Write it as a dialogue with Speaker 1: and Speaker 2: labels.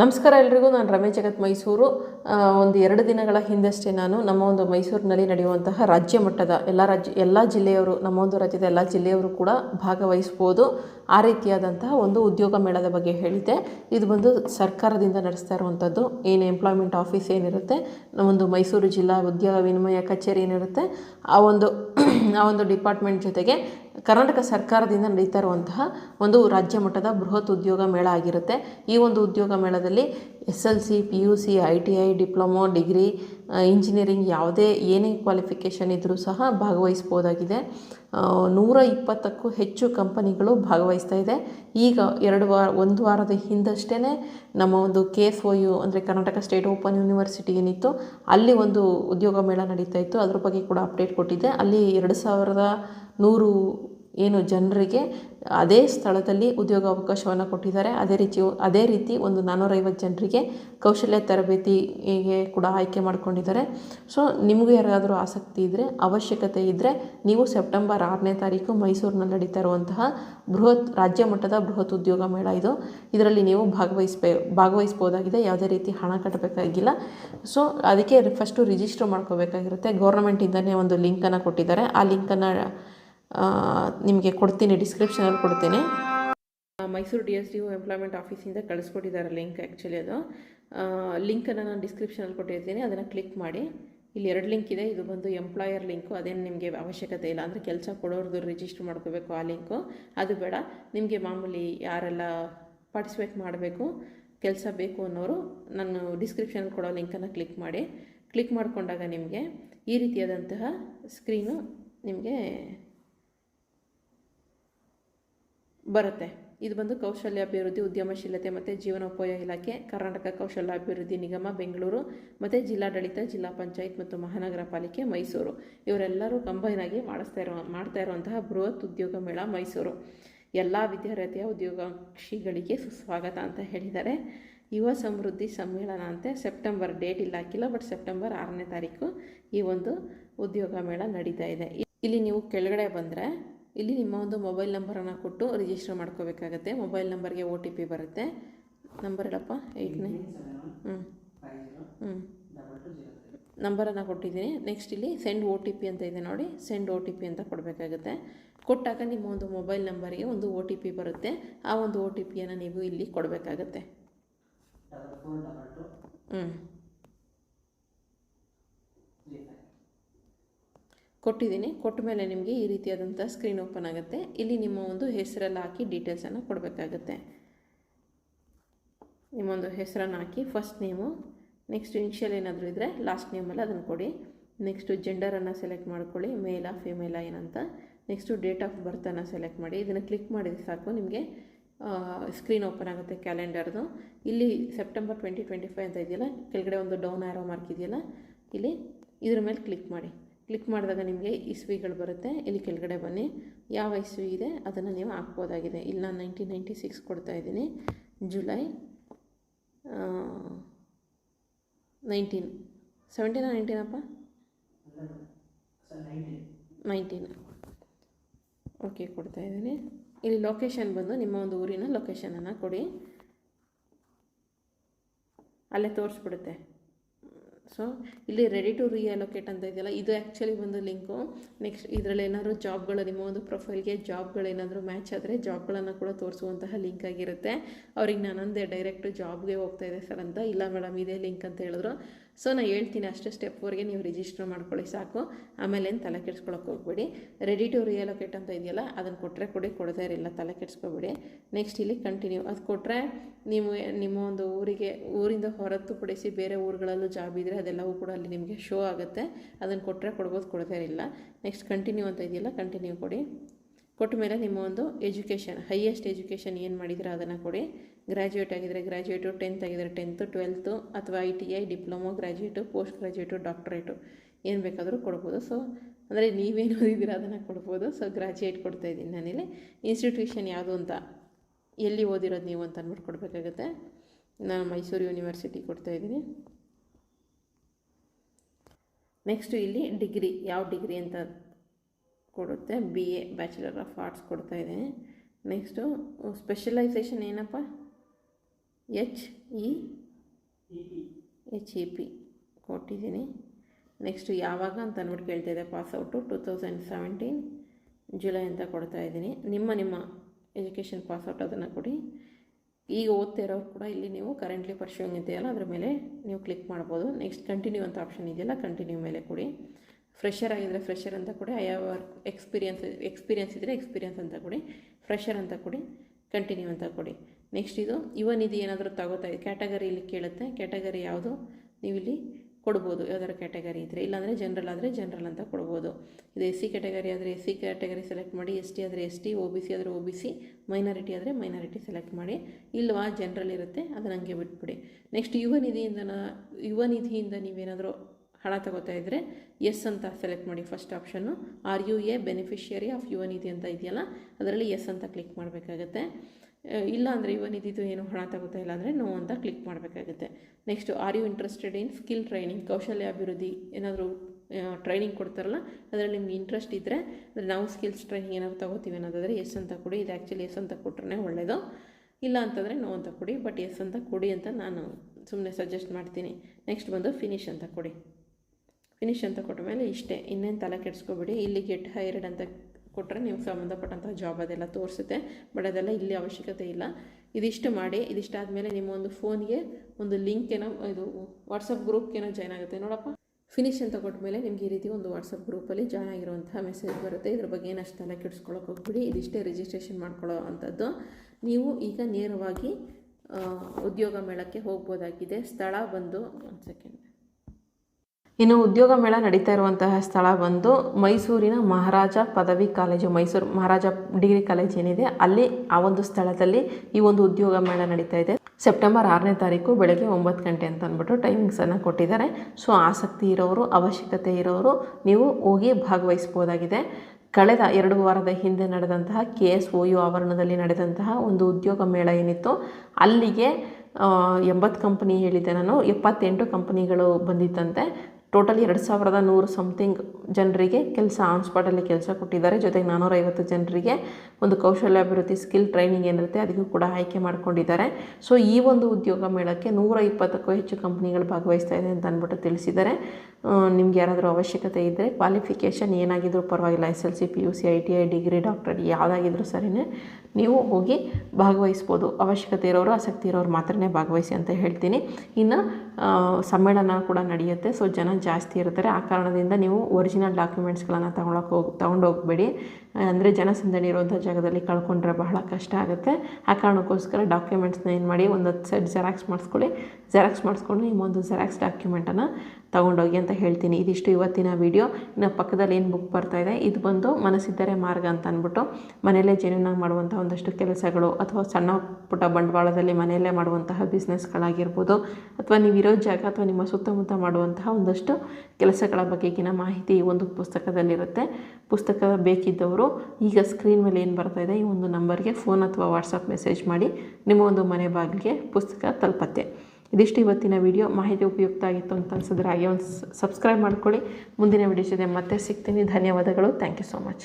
Speaker 1: ನಮಸ್ಕಾರ ಎಲ್ರಿಗೂ, ನಾನು ರಮೇಶ್ ಜಗತ್ ಮೈಸೂರು. ಒಂದು ಎರಡು ದಿನಗಳ ಹಿಂದಷ್ಟೇ ನಾನು ನಮ್ಮ ಒಂದು ಮೈಸೂರಿನಲ್ಲಿ ನಡೆಯುವಂತಹ ರಾಜ್ಯ ಮಟ್ಟದ ಎಲ್ಲ ರಾಜ್ಯ, ಎಲ್ಲ ಜಿಲ್ಲೆಯವರು, ನಮ್ಮ ಒಂದು ರಾಜ್ಯದ ಎಲ್ಲ ಜಿಲ್ಲೆಯವರು ಕೂಡ ಭಾಗವಹಿಸ್ಬೋದು. ಆ ರೀತಿಯಾದಂತಹ ಒಂದು ಉದ್ಯೋಗ ಮೇಳದ ಬಗ್ಗೆ ಹೇಳಿದ್ದೆ. ಇದು ಬಂದು ಸರ್ಕಾರದಿಂದ ನಡೆಸ್ತಾ ಇರುವಂಥದ್ದು. ಏನು ಎಂಪ್ಲಾಯ್ಮೆಂಟ್ ಆಫೀಸ್ ಏನಿರುತ್ತೆ, ಒಂದು ಮೈಸೂರು ಜಿಲ್ಲಾ ಉದ್ಯೋಗ ವಿನಿಮಯ ಕಚೇರಿ ಏನಿರುತ್ತೆ, ಆ ಒಂದು ಆ ಒಂದು ಡಿಪಾರ್ಟ್ಮೆಂಟ್ ಜೊತೆಗೆ ಕರ್ನಾಟಕ ಸರ್ಕಾರದಿಂದ ನಡೀತಾ ಇರುವಂತಹ ಒಂದು ರಾಜ್ಯ ಮಟ್ಟದ ಬೃಹತ್ ಉದ್ಯೋಗ ಮೇಳ ಆಗಿರುತ್ತೆ. ಈ ಒಂದು ಉದ್ಯೋಗ ಮೇಳದಲ್ಲಿ S L C, P U C, I T I, diploma, degree engineering ಯಾವುದೇ ಏನೇ ಕ್ವಾಲಿಫಿಕೇಷನ್ ಇದ್ದರೂ ಸಹ ಭಾಗವಹಿಸ್ಬೋದಾಗಿದೆ. ನೂರ ಇಪ್ಪತ್ತಕ್ಕೂ ಹೆಚ್ಚು ಕಂಪನಿಗಳು ಭಾಗವಹಿಸ್ತಾ ಇದೆ. ಈಗ ಎರಡು ವಾರ ಒಂದು ವಾರದ ಹಿಂದಷ್ಟೇ ನಮ್ಮ ಒಂದು ಕೆ ಎಸ್ ಒ ಯು ಅಂದರೆ ಕರ್ನಾಟಕ ಸ್ಟೇಟ್ ಓಪನ್ ಯೂನಿವರ್ಸಿಟಿ ಏನಿತ್ತು, ಅಲ್ಲಿ ಒಂದು ಉದ್ಯೋಗ ಮೇಳ ನಡೀತಾ ಇತ್ತು. ಅದ್ರ ಬಗ್ಗೆ ಕೂಡ ಅಪ್ಡೇಟ್ ಕೊಟ್ಟಿದ್ದೆ. ಅಲ್ಲಿ ಎರಡು ಸಾವಿರದ ನೂರು ಏನು ಜನರಿಗೆ ಅದೇ ಸ್ಥಳದಲ್ಲಿ ಉದ್ಯೋಗ ಅವಕಾಶವನ್ನು ಕೊಟ್ಟಿದ್ದಾರೆ. ಅದೇ ರೀತಿ ಅದೇ ರೀತಿ ಒಂದು ನಾನ್ನೂರೈವತ್ತು ಜನರಿಗೆ ಕೌಶಲ್ಯ ತರಬೇತಿಗೆ ಕೂಡ ಆಯ್ಕೆ ಮಾಡಿಕೊಂಡಿದ್ದಾರೆ. ಸೊ ನಿಮಗೂ ಯಾರಾದರೂ ಆಸಕ್ತಿ ಇದ್ದರೆ ಅವಶ್ಯಕತೆ ಇದ್ದರೆ ನೀವು ಸೆಪ್ಟೆಂಬರ್ ಆರನೇ ತಾರೀಕು ಮೈಸೂರಿನಲ್ಲಿ ನಡೀತಾ ಇರುವಂತಹ ಬೃಹತ್, ರಾಜ್ಯ ಮಟ್ಟದ ಬೃಹತ್ ಉದ್ಯೋಗ ಮೇಳ ಇದು. ಇದರಲ್ಲಿ ನೀವು ಭಾಗವಹಿಸ್ಬೇ, ಭಾಗವಹಿಸ್ಬೋದಾಗಿದೆ. ಯಾವುದೇ ರೀತಿ ಹಣ ಕಟ್ಟಬೇಕಾಗಿಲ್ಲ. ಸೊ ಅದಕ್ಕೆ ಫಸ್ಟು ರಿಜಿಸ್ಟರ್ ಮಾಡ್ಕೋಬೇಕಾಗಿರುತ್ತೆ. ಗೌರ್ಮೆಂಟಿಂದನೇ ಒಂದು ಲಿಂಕನ್ನು ಕೊಟ್ಟಿದ್ದಾರೆ. ಆ ಲಿಂಕನ್ನು ನಿಮಗೆ ಕೊಡ್ತೀನಿ ಡಿಸ್ಕ್ರಿಪ್ಷನಲ್ಲಿ ಕೊಡ್ತೀನಿ. Mysuru D S D O employment ಆಫೀಸಿಂದ ಕಳಿಸ್ಕೊಟ್ಟಿದ್ದಾರೆ ಲಿಂಕ್ ಆ್ಯಕ್ಚುಲಿ ಅದು. ಲಿಂಕನ್ನು ನಾನು ಡಿಸ್ಕ್ರಿಪ್ಷನಲ್ಲಿ ಕೊಟ್ಟಿರ್ತೀನಿ, ಅದನ್ನು ಕ್ಲಿಕ್ ಮಾಡಿ. ಇಲ್ಲಿ ಎರಡು ಲಿಂಕ್ ಇದೆ, ಇದು ಬಂದು ಎಂಪ್ಲಾಯರ್ ಲಿಂಕು ಅದೇನು ನಿಮಗೆ ಅವಶ್ಯಕತೆ ಇಲ್ಲ ಅಂದರೆ ಕೆಲಸ ಕೊಡೋರ್ದು ರಿಜಿಸ್ಟರ್ ಮಾಡ್ಕೋಬೇಕು ಆ ಲಿಂಕು ಅದು ಬೇಡ, ನಿಮಗೆ ಮಾಮೂಲಿ ಯಾರೆಲ್ಲ ಪಾರ್ಟಿಸಿಪೇಟ್ ಮಾಡಬೇಕು, ಕೆಲಸ ಬೇಕು ಅನ್ನೋರು ನಾನು ಡಿಸ್ಕ್ರಿಪ್ಷನ್ ಕೊಡೋ ಲಿಂಕನ್ನು ಕ್ಲಿಕ್ ಮಾಡಿ. ಕ್ಲಿಕ್ ಮಾಡಿಕೊಂಡಾಗ ನಿಮಗೆ ಈ ರೀತಿಯಾದಂತಹ ಸ್ಕ್ರೀನು ನಿಮಗೆ ಬರುತ್ತೆ. ಇದು ಬಂದು ಕೌಶಲ್ಯ ಅಭಿವೃದ್ಧಿ ಉದ್ಯಮಶೀಲತೆ ಮತ್ತು ಜೀವನೋಪಾಯ ಇಲಾಖೆ, ಕರ್ನಾಟಕ ಕೌಶಲ್ಯ ಅಭಿವೃದ್ಧಿ ನಿಗಮ, ಬೆಂಗಳೂರು ಮತ್ತು ಜಿಲ್ಲಾಡಳಿತ, ಜಿಲ್ಲಾ ಪಂಚಾಯತ್ ಮತ್ತು ಮಹಾನಗರ ಪಾಲಿಕೆ ಮೈಸೂರು. ಇವರೆಲ್ಲರೂ ಕಂಬೈನ್ ಆಗಿ ಮಾಡಿಸ್ತಾ ಇರೋ, ಮಾಡ್ತಾ ಇರುವಂತಹ ಬೃಹತ್ ಉದ್ಯೋಗ ಮೇಳ ಮೈಸೂರು. ಎಲ್ಲ ವಿದ್ಯಾರ್ಥಿಯ ಉದ್ಯೋಗಾಕ್ಷಿಗಳಿಗೆ ಸುಸ್ವಾಗತ ಅಂತ ಹೇಳಿದ್ದಾರೆ. ಯುವ ಸಮೃದ್ಧಿ ಸಮ್ಮೇಳನ ಅಂತೆ ಸೆಪ್ಟೆಂಬರ್ ಡೇಟ್ ಇಲ್ಲ ಹಾಕಿಲ್ಲ, ಬಟ್ ಸೆಪ್ಟೆಂಬರ್ ಆರನೇ ತಾರೀಕು ಈ ಒಂದು ಉದ್ಯೋಗ ಮೇಳ ನಡೀತಾ ಇದೆ. ಇಲ್ಲಿ ನೀವು ಕೆಳಗಡೆ ಬಂದರೆ ಇಲ್ಲಿ ನಿಮ್ಮ ಒಂದು ಮೊಬೈಲ್ ನಂಬರನ್ನು ಕೊಟ್ಟು ರಿಜಿಸ್ಟರ್ ಮಾಡ್ಕೋಬೇಕಾಗತ್ತೆ. ಮೊಬೈಲ್ ನಂಬರ್ಗೆ ಒ ಟಿ ಪಿ ಬರುತ್ತೆ. ನಂಬರ್ ಹೇಳಪ್ಪ ಏಯ್ಟ್ ನೈನ್ ಹ್ಞೂ ಹ್ಞೂ ನಂಬರನ್ನು ಕೊಟ್ಟಿದ್ದೀನಿ. ನೆಕ್ಸ್ಟ್ ಇಲ್ಲಿ ಸೆಂಡ್ ಒ ಟಿ ಪಿ ಅಂತ ಇದೆ ನೋಡಿ. ಸೆಂಡ್ ಒ ಟಿ ಪಿ ಅಂತ ಕೊಡಬೇಕಾಗುತ್ತೆ. ಕೊಟ್ಟಾಗ ನಿಮ್ಮ ಒಂದು ಮೊಬೈಲ್ ನಂಬರಿಗೆ ಒಂದು ಒ ಟಿ ಪಿ ಬರುತ್ತೆ. ಆ ಒಂದು ಒ ಟಿ ಪಿಯನ್ನು ನೀವು ಇಲ್ಲಿ ಕೊಡಬೇಕಾಗತ್ತೆ. ಹ್ಞೂ ಕೊಟ್ಟಿದ್ದೀನಿ. ಕೊಟ್ಟ ಮೇಲೆ ನಿಮಗೆ ಈ ರೀತಿಯಾದಂಥ ಸ್ಕ್ರೀನ್ ಓಪನ್ ಆಗುತ್ತೆ. ಇಲ್ಲಿ ನಿಮ್ಮ ಒಂದು ಹೆಸರೆಲ್ಲ ಹಾಕಿ ಡೀಟೇಲ್ಸನ್ನು ಕೊಡಬೇಕಾಗುತ್ತೆ. ನಿಮ್ಮೊಂದು ಹೆಸರನ್ನು ಹಾಕಿ ಫಸ್ಟ್ ನೇಮು ನೆಕ್ಸ್ಟ್ ಇನಿಷಿಯಲ್ ಏನಾದರೂ ಇದ್ದರೆ ಲಾಸ್ಟ್ ನೇಮಲ್ಲಿ ಅದನ್ನು ಕೊಡಿ. ನೆಕ್ಸ್ಟು ಜೆಂಡರನ್ನು ಸೆಲೆಕ್ಟ್ ಮಾಡ್ಕೊಳ್ಳಿ ಮೇಲಾ ಫಿಮೇಲಾ ಏನಂತ. ನೆಕ್ಸ್ಟು ಡೇಟ್ ಆಫ್ ಬರ್ತನ್ನು ಸೆಲೆಕ್ಟ್ ಮಾಡಿ, ಇದನ್ನು ಕ್ಲಿಕ್ ಮಾಡಿದರೆ ಸಾಕು ನಿಮಗೆ ಸ್ಕ್ರೀನ್ ಓಪನ್ ಆಗುತ್ತೆ ಕ್ಯಾಲೆಂಡರ್ದು. ಇಲ್ಲಿ ಸೆಪ್ಟೆಂಬರ್ ಟ್ವೆಂಟಿ ಟ್ವೆಂಟಿ ಫೈವ್ ಅಂತ ಇದೆಯಲ್ಲ, ಕೆಳಗಡೆ ಒಂದು ಡೌನ್ ಆರೋ ಮಾರ್ಕ್ ಇದೆಯಲ್ಲ, ಇಲ್ಲಿ ಇದ್ರ ಮೇಲೆ ಕ್ಲಿಕ್ ಮಾಡಿ. ಕ್ಲಿಕ್ ಮಾಡಿದಾಗ ನಿಮಗೆ ಇಸ್ವಿಗಳು ಬರುತ್ತೆ. ಇಲ್ಲಿ ಕೆಳಗಡೆ ಬನ್ನಿ. ಯಾವ ಇಸ್ವಿ ಇದೆ? ಅದನ್ನು ನೀವು ಹಾಕ್ಬೋದಾಗಿದೆ. ಇಲ್ಲಿ ನಾನು ನೈನ್ಟೀನ್ ನೈಂಟಿ ಸಿಕ್ಸ್ ಕೊಡ್ತಾ ಇದ್ದೀನಿ. ಜುಲೈ ನೈನ್ಟೀನ್ ಸೆವೆಂಟೀನ ನೈನ್ಟೀನಪ್ಪ ನೈನ್ಟೀನ್ ಓಕೆ ಕೊಡ್ತಾ ಇದ್ದೀನಿ. ಇಲ್ಲಿ ಲೊಕೇಶನ್ ಬಂದು ನಿಮ್ಮ ಒಂದು ಊರಿನ ಲೊಕೇಶನನ್ನು ಕೊಡಿ. ಅಲ್ಲೇ ತೋರಿಸ್ಬಿಡುತ್ತೆ. ಸೊ ಇಲ್ಲಿ ರೆಡಿ ಟು ರಿಅಲೋಕೇಟ್ ಅಂತ ಇದೆಯಲ್ಲ, ಇದು ಆ್ಯಕ್ಚುಲಿ ಒಂದು ಲಿಂಕು ನೆಕ್ಸ್ಟ್ ಇದರಲ್ಲಿ ಏನಾದರೂ ಜಾಬ್ಗಳು ನಿಮ್ಮ ಒಂದು ಪ್ರೊಫೈಲ್ಗೆ ಜಾಬ್ಗಳೇನಾದರೂ ಮ್ಯಾಚ್ ಆದರೆ ಜಾಬ್ಗಳನ್ನು ಕೂಡ ತೋರಿಸುವಂತಹ ಲಿಂಕ್ ಆಗಿರುತ್ತೆ. ಅವ್ರಿಗೆ ನಾನು ಅಂದೆ ಡೈರೆಕ್ಟ್ ಜಾಬ್ಗೆ ಹೋಗ್ತಾ ಇದೆ ಸರ್ ಅಂತ. ಇಲ್ಲ ಮೇಡಮ್ ಇದೇ ಲಿಂಕ್ ಅಂತ ಹೇಳಿದ್ರು. ಸೊ ನಾನು ಹೇಳ್ತೀನಿ ಅಷ್ಟೇ ಸ್ಟೆಪ್ವರೆಗೆ ನೀವು ರಿಜಿಸ್ಟರ್ ಮಾಡ್ಕೊಳ್ಳಿ ಸಾಕು. ಆಮೇಲೆ ಏನು ತಲೆ ಕೆಡ್ಸ್ಕೊಳಕ್ಕೆ ಹೋಗ್ಬೇಡಿ. ರೆಡಿ ಟು ರಿಯಲೋಕೇಟ್ ಅಂತ ಇದೆಯಲ್ಲ ಅದನ್ನು ಕೊಟ್ಟರೆ ಕೊಡಿ, ಕೊಡದೇ ಇರಲಿಲ್ಲ ತಲೆ ಕೆಡ್ಸ್ಕೊಬೇಡಿ. ನೆಕ್ಸ್ಟ್ ಇಲ್ಲಿ ಕಂಟಿನ್ಯೂ ಅದು ಕೊಟ್ಟರೆ ನೀವು ನಿಮ್ಮ ಒಂದು ಊರಿಗೆ, ಊರಿಂದ ಹೊರತುಪಡಿಸಿ ಬೇರೆ ಊರುಗಳಲ್ಲೂ ಜಾಬ್ ಇದ್ದರೆ ಅದೆಲ್ಲವೂ ಕೂಡ ಅಲ್ಲಿ ನಿಮಗೆ ಶೋ ಆಗುತ್ತೆ. ಅದನ್ನು ಕೊಟ್ಟರೆ ಕೊಡ್ಬೋದು, ಕೊಡದೇ ಇರಲಿಲ್ಲ. ನೆಕ್ಸ್ಟ್ ಕಂಟಿನ್ಯೂ ಅಂತ ಇದೆಯಲ್ಲ ಕಂಟಿನ್ಯೂ ಕೊಡಿ. ಕೊಟ್ಟ ಮೇಲೆ ನಿಮ್ಮ ಒಂದು ಎಜುಕೇಷನ್ ಹೈಯೆಸ್ಟ್ ಎಜುಕೇಷನ್ ಏನು ಮಾಡಿದ್ರೆ ಅದನ್ನು ಕೊಡಿ. ಗ್ರ್ಯಾಜುಯೇಟ್ ಆಗಿದ್ದರೆ ಗ್ರ್ಯಾಜುಯೇಟು ಟೆಂತ್ ಆಗಿದ್ದರೆ ಟೆಂತು ಟ್ವೆಲ್ತು ಅಥವಾ I T I diploma graduate post graduate doctorate ಏನು ಬೇಕಾದರೂ ಕೊಡ್ಬೋದು. ಸೊ ಅಂದರೆ ನೀವೇನು ಓದಿದ್ದೀರ ಅದನ್ನು ಕೊಡ್ಬೋದು. ಸೊ ಗ್ರ್ಯಾಜುಯೇಟ್ ಕೊಡ್ತಾ ಇದ್ದೀನಿ ನಾನಿಲ್ಲಿ. ಇನ್ಸ್ಟಿಟ್ಯೂಷನ್ ಯಾವುದು ಅಂತ ಎಲ್ಲಿ ಓದಿರೋದು ನೀವು ಅಂತ ಅಂದ್ಬಿಟ್ಟು ಕೊಡಬೇಕಾಗುತ್ತೆ. ನಾನು ಮೈಸೂರು ಯೂನಿವರ್ಸಿಟಿ ಕೊಡ್ತಾ ಇದ್ದೀನಿ. ನೆಕ್ಸ್ಟು ಇಲ್ಲಿ ಡಿಗ್ರಿ ಯಾವ ಡಿಗ್ರಿ ಅಂತ ಕೊಡುತ್ತೆ. B A bachelor of arts ಕೊಡ್ತಾ ಇದ್ದೀನಿ. ನೆಕ್ಸ್ಟು ಸ್ಪೆಷಲೈಸೇಷನ್ ಏನಪ್ಪ? H E H E P ಕೊಟ್ಟಿದ್ದೀನಿ. ನೆಕ್ಸ್ಟು ಯಾವಾಗ ಅಂತ ಅಂದ್ಬಿಟ್ಟು ಇದೆ. Passout two thousand seventeen July ಅಂತ ಕೊಡ್ತಾ ಇದ್ದೀನಿ. ನಿಮ್ಮ ನಿಮ್ಮ ಎಜುಕೇಷನ್ ಪಾಸ್ಔಟ್ ಅದನ್ನು ಕೊಡಿ. ಈಗ ಓದ್ತಾ ಇರೋರು ಕೂಡ ಇಲ್ಲಿ ನೀವು ಕರೆಂಟ್ಲಿ ಪರ್ಶ್ಯೂಯಿಂಗ್ ಇದೆಯಲ್ಲ, ಅದ್ರ ಮೇಲೆ ನೀವು ಕ್ಲಿಕ್ ಮಾಡ್ಬೋದು. ನೆಕ್ಸ್ಟ್ ಕಂಟಿನ್ಯೂ ಅಂತ ಆಪ್ಷನ್ ಇದೆಯಲ್ಲ ಕಂಟಿನ್ಯೂ ಮೇಲೆ ಕೊಡಿ. ಫ್ರೆಷರ್ ಆಗಿದ್ದರೆ ಫ್ರೆಷರ್ ಅಂತ ಕೊಡಿ. ಐ ಹ್ಯಾವ್ ಎಕ್ಸ್ಪೀರಿಯನ್ಸ್ ಎಕ್ಸ್ಪೀರಿಯನ್ಸ್ ಇದ್ದರೆ ಎಕ್ಸ್ಪೀರಿಯನ್ಸ್ ಅಂತ ಕೊಡಿ. ಫ್ರೆಷರ್ ಅಂತ ಕೊಡಿ. ಕಂಟಿನ್ಯೂ ಅಂತ ಕೊಡಿ. ನೆಕ್ಸ್ಟ್ ಇದು, ಯುವ ನಿಧಿ ಏನಾದರೂ ತಗೋತಾ ಇದೆ ಕ್ಯಾಟಗರಿಲಿ ಕೇಳುತ್ತೆ. ಕ್ಯಾಟಗರಿ ಯಾವುದು? ನೀವು ಇಲ್ಲಿ ಕೊಡ್ಬೋದು. ಯಾವ್ದಾದ್ರು ಕ್ಯಾಟಗರಿ ಇದ್ದರೆ ಇಲ್ಲಾಂದರೆ ಜನರಲ್ ಆದರೆ ಜನರಲ್ ಅಂತ ಕೊಡ್ಬೋದು. ಇದು ಎಸ್ ಸಿ ಕ್ಯಾಟಗರಿ ಆದರೆ ಎಸ್ ಸಿ ಕ್ಯಾಟಗರಿ ಸೆಲೆಕ್ಟ್ ಮಾಡಿ ಎಸ್ ಟಿ ಆದರೆ S T O B C ಆದರೆ ಒ ಬಿ ಸಿ ಮೈನಾರಿಟಿ ಆದರೆ ಮೈನಾರಿಟಿ ಸೆಲೆಕ್ಟ್ ಮಾಡಿ. ಇಲ್ಲವಾ ಜನರಲ್ ಇರುತ್ತೆ. ಅದನ್ನ ಹಂಗೆ ಬಿಟ್ಬಿಡಿ. ನೆಕ್ಸ್ಟ್ ಯುವ ನಿಧಿಯಿಂದ ಯುವ ನಿಧಿಯಿಂದ ನೀವೇನಾದರೂ ಹಣ ತಗೋತಾ ಇದ್ದರೆ ಎಸ್ ಅಂತ ಸೆಲೆಕ್ಟ್ ಮಾಡಿ first option are you a beneficiary of Yuva Nidhi ಅಂತ ಇದೆಯಲ್ಲ? ಅದರಲ್ಲಿ ಎಸ್ ಅಂತ ಕ್ಲಿಕ್ ಮಾಡಬೇಕಾಗತ್ತೆ. ಇಲ್ಲ ಅಂದರೆ ಇವನ್ ಇದ್ದಿದ್ದು ಏನು ಹಣ ತಗೋತಾ ಇಲ್ಲ ಅಂದರೆ ನೋ ಅಂತ ಕ್ಲಿಕ್ ಮಾಡಬೇಕಾಗುತ್ತೆ. Next are you interested in skill training ಕೌಶಲ್ಯ ಅಭಿವೃದ್ಧಿ ಏನಾದರೂ ಟ್ರೈನಿಂಗ್ ಕೊಡ್ತಾರಲ್ಲ, ಅದರಲ್ಲಿ ನಿಮ್ಗೆ ಇಂಟ್ರೆಸ್ಟ್ ಇದ್ದರೆ ಅಂದರೆ ನಾವು ಸ್ಕಿಲ್ಸ್ ಟ್ರೈನಿಂಗ್ ಏನಾದ್ರು ತಗೋತೀವಿ ಅನ್ನೋದಾದರೆ ಎಸ್ ಅಂತ ಕೊಡಿ. ಇದು ಆ್ಯಕ್ಚುಲಿ ಎಸ್ ಅಂತ ಕೊಟ್ರೆ ಒಳ್ಳೆಯದು ಇಲ್ಲ ಅಂತಂದರೆ ನೋ ಅಂತ ಕೊಡಿ ಬಟ್ ಎಸ್ ಅಂತ ಕೊಡಿ ಅಂತ ನಾನು ಸುಮ್ಮನೆ ಸಜೆಸ್ಟ್ ಮಾಡ್ತೀನಿ. ನೆಕ್ಸ್ಟ್ ಬಂದು ಫಿನಿಶ್ ಅಂತ ಕೊಡಿ. ಫಿನಿಶ್ ಅಂತ ಕೊಟ್ಟ ಮೇಲೆ ಇಷ್ಟೇ, ಇನ್ನೇನು ತಲೆ ಕೆಡಿಸ್ಕೊಬೇಡಿ. ಇಲ್ಲಿ ಗೆಟ್ ಹೈರ್ಡ್ ಅಂತ ಕೊಟ್ಟರೆ ನಿಮ್ಗೆ ಸಂಬಂಧಪಟ್ಟಂಥ ಜಾಬ್ ಅದೆಲ್ಲ ತೋರಿಸುತ್ತೆ. ಬಟ್ ಅದೆಲ್ಲ ಇಲ್ಲಿ ಅವಶ್ಯಕತೆ ಇಲ್ಲ. ಇದಿಷ್ಟು ಮಾಡಿ ಇದಿಷ್ಟಾದಮೇಲೆ ನಿಮ್ಮ ಒಂದು ಫೋನ್ಗೆ ಒಂದು ಲಿಂಕ್ ಏನೋ, ಇದು ವಾಟ್ಸಪ್ ಗ್ರೂಪ್ಗೇನೋ ಜಾಯ್ನ್ ಆಗುತ್ತೆ. ನೋಡಪ್ಪ. ಫಿನಿಶ್ ಅಂತ ಕೊಟ್ಟ ಮೇಲೆ ನಿಮ್ಗೆ ಈ ರೀತಿ ಒಂದು ವಾಟ್ಸಪ್ ಗ್ರೂಪಲ್ಲಿ ಜಾಯ್ನ್ ಆಗಿರುವಂಥ ಮೆಸೇಜ್ ಬರುತ್ತೆ. ಇದ್ರ ಬಗ್ಗೆ ಏನು ಅಷ್ಟೆಲ್ಲ ಕೆಡಿಸ್ಕೊಳಕ್ಕೆ ಹೋಗ್ಬಿಡಿ. ಇದಿಷ್ಟೇ ರಿಜಿಸ್ಟ್ರೇಷನ್ ಮಾಡ್ಕೊಳ್ಳೋ ಅಂಥದ್ದು. ನೀವು ಈಗ ನೇರವಾಗಿ ಉದ್ಯೋಗ ಮೇಳಕ್ಕೆ ಹೋಗ್ಬೋದಾಗಿದೆ. ಸ್ಥಳ ಬಂದು, ಒಂದು ಸೆಕೆಂಡ್ ಇನ್ನು ಉದ್ಯೋಗ ಮೇಳ ನಡೀತಾ ಇರುವಂತಹ ಸ್ಥಳ ಬಂದು ಮೈಸೂರಿನ ಮಹಾರಾಜ ಪದವಿ college, Mysuru Maharaja degree college ಏನಿದೆ, ಅಲ್ಲಿ ಆ ಒಂದು ಸ್ಥಳದಲ್ಲಿ ಈ ಒಂದು ಉದ್ಯೋಗ ಮೇಳ ನಡೀತಾ ಇದೆ. ಸೆಪ್ಟೆಂಬರ್ ಆರನೇ ತಾರೀಕು ಬೆಳಗ್ಗೆ ಒಂಬತ್ತು ಗಂಟೆ ಅಂತ ಅಂದ್ಬಿಟ್ಟು ಟೈಮಿಂಗ್ಸನ್ನು ಕೊಟ್ಟಿದ್ದಾರೆ. ಸೊ, ಆಸಕ್ತಿ ಇರೋರು, ಅವಶ್ಯಕತೆ ಇರೋರು, ನೀವು ಹೋಗಿ ಭಾಗವಹಿಸ್ಬೋದಾಗಿದೆ. ಕಳೆದ ಎರಡು ವಾರದ ಹಿಂದೆ ನಡೆದಂತಹ ಕೆ ಎಸ್ ಒ ಯು ಆವರಣದಲ್ಲಿ ನಡೆದಂತಹ ಒಂದು ಉದ್ಯೋಗ ಮೇಳ ಏನಿತ್ತು, ಅಲ್ಲಿಗೆ ಎಂಬತ್ತು ಕಂಪನಿ ಹೇಳಿದ್ದೆ ನಾನು, ಎಪ್ಪತ್ತೆಂಟು ಕಂಪನಿಗಳು ಬಂದಿತ್ತಂತೆ. ಟೋಟಲ್ ಎರಡು ಸಾವಿರದ ನೂರು ಸಮಥಿಂಗ್ ಜನರಿಗೆ ಕೆಲಸ ಆನ್ ಸ್ಪಾಟಲ್ಲಿ ಕೆಲಸ ಕೊಟ್ಟಿದ್ದಾರೆ. ಜೊತೆಗೆ ನಾನ್ನೂರೈವತ್ತು ಜನರಿಗೆ ಒಂದು ಕೌಶಲ್ಯಾಭಿವೃದ್ಧಿ ಸ್ಕಿಲ್ ಟ್ರೈನಿಂಗ್ ಏನಿರುತ್ತೆ ಅದಕ್ಕೂ ಕೂಡ ಆಯ್ಕೆ ಮಾಡಿಕೊಂಡಿದ್ದಾರೆ. ಸೊ ಈ ಒಂದು ಉದ್ಯೋಗ ಮೇಳಕ್ಕೆ ನೂರ ಇಪ್ಪತ್ತಕ್ಕೂ ಹೆಚ್ಚು ಕಂಪ್ನಿಗಳು ಭಾಗವಹಿಸ್ತಾ ಇದೆ ಅಂತ ಅಂದ್ಬಿಟ್ಟು ತಿಳಿಸಿದ್ದಾರೆ. ನಿಮ್ಗೆ ಯಾರಾದರೂ ಅವಶ್ಯಕತೆ ಇದ್ದರೆ ಕ್ವಾಲಿಫಿಕೇಷನ್ ಏನಾಗಿದ್ರೂ ಪರವಾಗಿಲ್ಲ. S L C P U C I T I degree doctor ಯಾವುದಾಗಿದ್ರೂ ಸರಿನೇ. ನೀವು ಹೋಗಿ ಭಾಗವಹಿಸ್ಬೋದು. ಅವಶ್ಯಕತೆ ಇರೋರು, ಆಸಕ್ತಿ ಇರೋರು ಮಾತ್ರನೇ ಭಾಗವಹಿಸಿ ಅಂತ ಹೇಳ್ತೀನಿ. ಇನ್ನು ಸಮ್ಮೇಳನ ಕೂಡ ನಡೆಯುತ್ತೆ. ಸೊ, ಜನ ಜಾಸ್ತಿ ಇರ್ತಾರೆ. ಆ ಕಾರಣದಿಂದ ನೀವು ಒರಿಜಿನಲ್ ಡಾಕ್ಯುಮೆಂಟ್ಸ್ಗಳನ್ನು ತಗೊಳಕ್ಕೆ ಹೋಗಿ ತೊಗೊಂಡೋಗ್ಬೇಡಿ ಅಂದರೆ ಜನಸಂದಣಿ ಇರುವಂಥ ಜಾಗದಲ್ಲಿ ಕಳ್ಕೊಂಡ್ರೆ ಬಹಳ ಕಷ್ಟ ಆಗುತ್ತೆ. ಆ ಕಾರಣಕ್ಕೋಸ್ಕರ ಡಾಕ್ಯುಮೆಂಟ್ಸ್ನ ಏನು ಮಾಡಿ, ಒಂದು ಹತ್ತು ಸೆಟ್ ಜೆರಾಕ್ಸ್ ಮಾಡಿಸ್ಕೊಳ್ಳಿ. ಜೆರಾಕ್ಸ್ ಮಾಡಿಸ್ಕೊಂಡು ನಿಮ್ಮೊಂದು ಜೆರಾಕ್ಸ್ ಡಾಕ್ಯುಮೆಂಟನ್ನು ತೊಗೊಂಡೋಗಿ ಅಂತ ಹೇಳ್ತೀನಿ. ಇದಿಷ್ಟು ಇವತ್ತಿನ ವಿಡಿಯೋ ಇನ್ನು ಪಕ್ಕದಲ್ಲಿ ಏನು ಬುಕ್ ಬರ್ತಾ ಇದೆ, ಇದು ಬಂದು ಮನಸ್ಸಿದ್ದರೆ ಮಾರ್ಗ ಅಂತ ಅಂದ್ಬಿಟ್ಟು ಮನೆಯಲ್ಲೇ ಜೆನ್ಯೂನಾಗಿ ಮಾಡುವಂಥ ಒಂದಷ್ಟು ಕೆಲಸಗಳು ಅಥವಾ ಸಣ್ಣ ಪುಟ್ಟ ಬಂಡವಾಳದಲ್ಲಿ ಮನೆಯಲ್ಲೇ ಮಾಡುವಂತಹ ಬಿಸ್ನೆಸ್ಗಳಾಗಿರ್ಬೋದು ಅಥವಾ ನೀವು ಇರೋ ಜಾಗ ಅಥವಾ ನಿಮ್ಮ ಸುತ್ತಮುತ್ತ ಮಾಡುವಂತಹ ಒಂದಷ್ಟು ಕೆಲಸಗಳ ಬಗೆಗಿನ ಮಾಹಿತಿ ಈ ಒಂದು ಪುಸ್ತಕದಲ್ಲಿರುತ್ತೆ. ಪುಸ್ತಕ ಬೇಕಿದ್ದವರು, ಈಗ ಸ್ಕ್ರೀನ್ ಮೇಲೆ ಏನು ಬರ್ತಾ ಇದೆ, ಈ ಒಂದು ನಂಬರ್ಗೆ ಫೋನ್ ಅಥವಾ ವಾಟ್ಸಪ್ ಮೆಸೇಜ್ ಮಾಡಿ, ನಿಮ್ಮ ಒಂದು ಮನೆ ಬಾಗಿಲಿಗೆ ಪುಸ್ತಕ ತಲುಪತ್ತೆ. ಇದಿಷ್ಟು ಇವತ್ತಿನ ವಿಡಿಯೋ ಮಾಹಿತಿ ಉಪಯುಕ್ತ ಆಗಿತ್ತು ಅಂತ ಅನ್ಸಿದ್ರೆ ಹಾಗೆ ಒಂದು ಸಬ್ಸ್ಕ್ರೈಬ್ ಮಾಡ್ಕೊಳ್ಳಿ. ಮುಂದಿನ ವಿಡಿಯೋ ಜೊತೆ ಮತ್ತೆ ಸಿಗ್ತೀನಿ. ಧನ್ಯವಾದಗಳು. Thank you so much